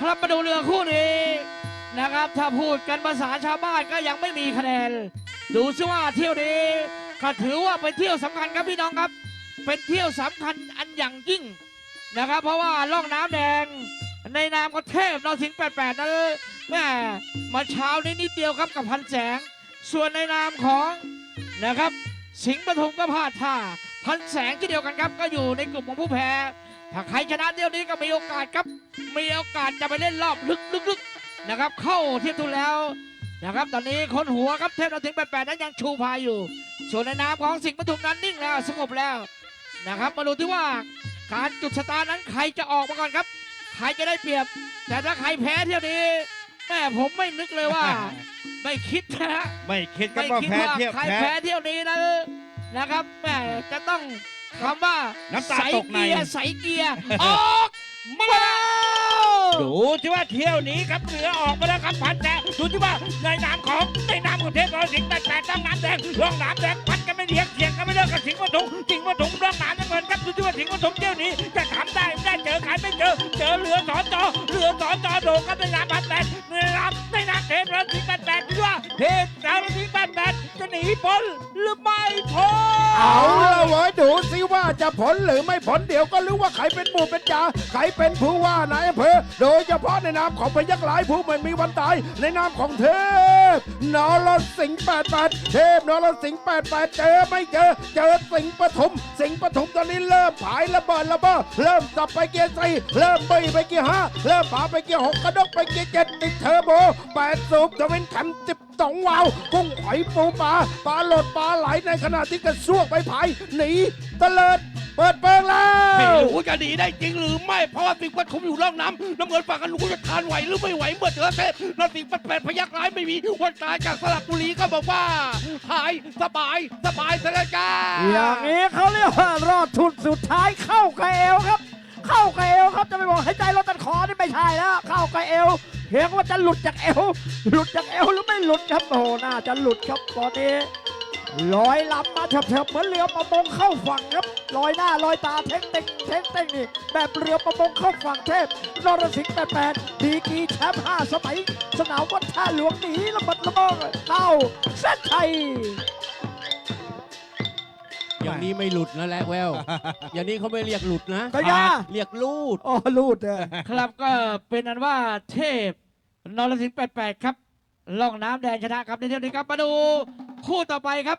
ครับมาดูเรือคู่นี้นะครับ ถ้าพูดกันภาษาชาวบ้านก็ยังไม่มีคะแนน ดูซิว่าเที่ยวนี้ก็ถือว่าเป็นเที่ยวสำคัญครับพี่น้องครับ เป็นเที่ยวสำคัญอันอย่างยิ่งนะครับ เพราะว่าล่องน้ำแดง ในนามของเทพนรสิงห์88นั้นแม่มาเช้านี้นิดเดียวครับกับพันแสง ส่วนในนามของนะครับ สิงห์ปทุมก็พลาดท่าพันแสงที่เดียวกันครับ ก็อยู่ในกลุ่มของผู้แพ้ ถ้าใครชนะเที่ยวนี้ก็มีโอกาสครับ มีโอกาสจะไปเล่นรอบลึกๆๆนะครับ เข้าเทียบทุนแล้วนะครับ ตอนนี้คนหัวครับเทพนรสิงห์88นั้นยังชูพายอยู่ ส่วนในนามของสิงห์ปทุมนั้นนิ่งแล้วสงบแล้วนะครับ มาดูที่ว่าการจุดชะตานั้นใครจะออกมาก่อนครับ ใครจะได้เปรียบ แต่ถ้าใครแพ้เที่ยวนี้แม่ผมไม่นึกเลยว่า ไม่คิดนะฮะไม่คิดกันไม่ว่าคิดแพ้ว่าเที่ยวใครแพ้แพ้เที่ยวนี้นะนะครับแม่จะต้อง คำว่าน้ำตาใสตกใน เกียร์ใสเกียร์ออกมาแล้ว ดูที่ว่าเที่ยวนี้ครับเรือออกมาแล้วครับพันแต่ดูที่ว่าในนามของในนามของเทพนรสิงห์แปดแปดต้องน้ำแดงร่องน้ำแดงพัดกันไม่เลี้ยงเถียงกันไม่เลิกกับสิงห์ปทุมสิงห์ปทุมร่องน้ำน้ำเงินครับดูที่ว่าสิงห์ปทุมเที่ยวนี้จะทำได้ไม่ได้เจอใครไม่เจอ เจอเรือสอนจอเรือสอนจอโด่งครับในนามพันแปดในนามในนามเทพนรสิงห์แปดแปดดูว่าเทพนรสิงห์แปดแปดจะหนีพ้นหรือไม่พ้น เอาละเว้ยดูสิว่าจะผลหรือไม่ผลเดี๋ยวก็รู้ว่าใครเป็นปู่เป็นจ่าใครเป็นผู้ว่านายอำเภอโดยเฉพาะในนามของพยักหลายผู้ไม่มีวันตาย ในนามของเทพนรสิงห์แปดแปดเทพนรสิงห์แปดแปดเจอไม่เจอ เจอสิงห์ปฐมสิงห์ปฐมตอนนี้เริ่มผายระเบิดระเบ้อเริ่มสับไปเกียร์สี่เริ่มบีไปเกียร์ห้าเริ่มผาไปเกียร์หกกระดกไปเกียร์เจ็ดติดเทอร์โบแปดสูบทวินแคมสิบสองวาวกุ้งหอยปูปลาปลาหลดปลาไหลในขณะที่กระซวกไปผายหนีเตลิดเปิดเปิงแล้ไม่ว รู้จะหนีได้จริงหรือไม่ เพราะว่าสิ่งปฐมอยู่ร่องน้ำน้ำเงินฝั่งกันรู้จะทานไหวหรือไม่ไหวเมื่อเจอเทพนรสิงห์แปดพยักร้ายไม่มีวันตายจากสระบุรีก็บอกว่า หายสบายสบายสละจ้าอย่างนี้เขาเรียกว่ารอดทุนสุดท้ายเข้ากระเอวครับ เข้ากระเอวครับจะไปบอกให้ใจรถตัดคอนี่ไม่ใช่แล้วเข้ากระเอวเพียงว่าจะหลุดจากเอวหลุดจากเอวหรือไม่หลุดครับโอ้โหน่าจะหลุดครับตอนนี้ ลอยลำมาเฉบๆเหมือนเรือประมงเข้าฝั่งครับลอยหน้าลอยตาเท่งเต็งเท่งเต็งนี่แบบเรือประมงเข้าฝั่งเทพนรสิงห์แปดแปดดีกรีแชมป์ห้าสมัย สนามวัดท่าหลวงหนีระเบิดระเบ้อเข้าเส้นชัยอย่างนี้ไม่หลุดนะแหละแวว อย่างนี้เขาไม่เรียกหลุดนะก็ย่าเรียกลูดอ๋อลูดเออครับก็เป็นนั้นว่าเทพนรสิงห์88ครับล่องน้ำแดงชนะครับในเที่ยวนี้ครับมาดู คู่ต่อไปครับ